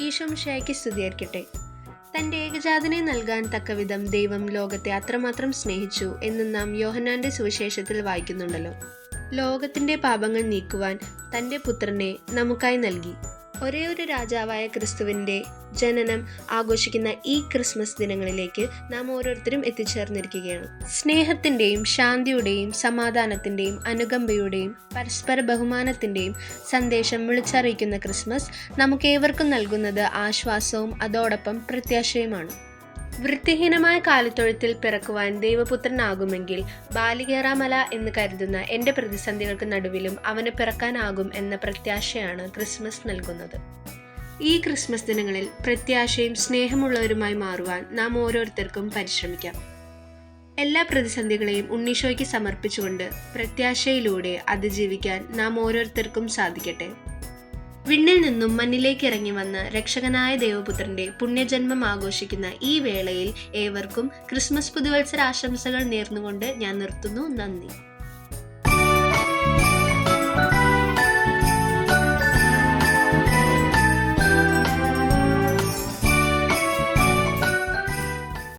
ഈശോംഷയ്ക്ക് സ്തുതിയായിരിക്കട്ടെ. തന്റെ ഏകജാതനെ നൽകാൻ തക്കവിധം ദൈവം ലോകത്തെ അത്രമാത്രം സ്നേഹിച്ചു എന്ന് നാം യോഹന്നാന്റെ സുവിശേഷത്തിൽ വായിക്കുന്നുണ്ടല്ലോ. ലോകത്തിന്റെ പാപങ്ങൾ നീക്കുവാൻ തന്റെ പുത്രനെ നമുക്കായി നൽകി. ഒരേ ഒരു രാജാവായ ക്രിസ്തുവിന്റെ ജനനം ആഘോഷിക്കുന്ന ഈ ക്രിസ്മസ് ദിനങ്ങളിലേക്ക് നാം ഓരോരുത്തരും എത്തിച്ചേർന്നിരിക്കുകയാണ്. സ്നേഹത്തിന്റെയും ശാന്തിയുടെയും സമാധാനത്തിന്റെയും അനുകമ്പയുടെയും പരസ്പര ബഹുമാനത്തിന്റെയും സന്ദേശം വിളിച്ചറിയിക്കുന്ന ക്രിസ്മസ് നമുക്കേവർക്കും നൽകുന്നത് ആശ്വാസവും അതോടൊപ്പം പ്രത്യാശയുമാണ്. വൃത്തിഹീനമായ കാലിത്തൊഴുത്തിൽ പിറക്കുവാൻ ദൈവപുത്രനാകുമെങ്കിൽ ബാലികേറാമല എന്ന് കരുതുന്ന എന്റെ പ്രതിസന്ധികൾക്ക് നടുവിലും അവന് പിറക്കാനാകും എന്ന പ്രത്യാശയാണ് ക്രിസ്മസ് നൽകുന്നത്. ഈ ക്രിസ്മസ് ദിനങ്ങളിൽ പ്രത്യാശയും സ്നേഹമുള്ളവരുമായി മാറുവാൻ നാം ഓരോരുത്തർക്കും പരിശ്രമിക്കാം. എല്ലാ പ്രതിസന്ധികളെയും ഉണ്ണീശോയ്ക്ക് സമർപ്പിച്ചുകൊണ്ട് പ്രത്യാശയിലൂടെ അതിജീവിക്കാൻ നാം ഓരോരുത്തർക്കും സാധിക്കട്ടെ. വിണ്ണിൽ നിന്നും മണ്ണിലേക്ക് ഇറങ്ങി വന്ന രക്ഷകനായ ദേവപുത്രന്റെ പുണ്യജന്മം ആഘോഷിക്കുന്ന ഈ വേളയിൽ ഏവർക്കും ക്രിസ്മസ് പുതുവത്സര ആശംസകൾ നേർന്നുകൊണ്ട് ഞാൻ നിർത്തുന്നു. നന്ദി.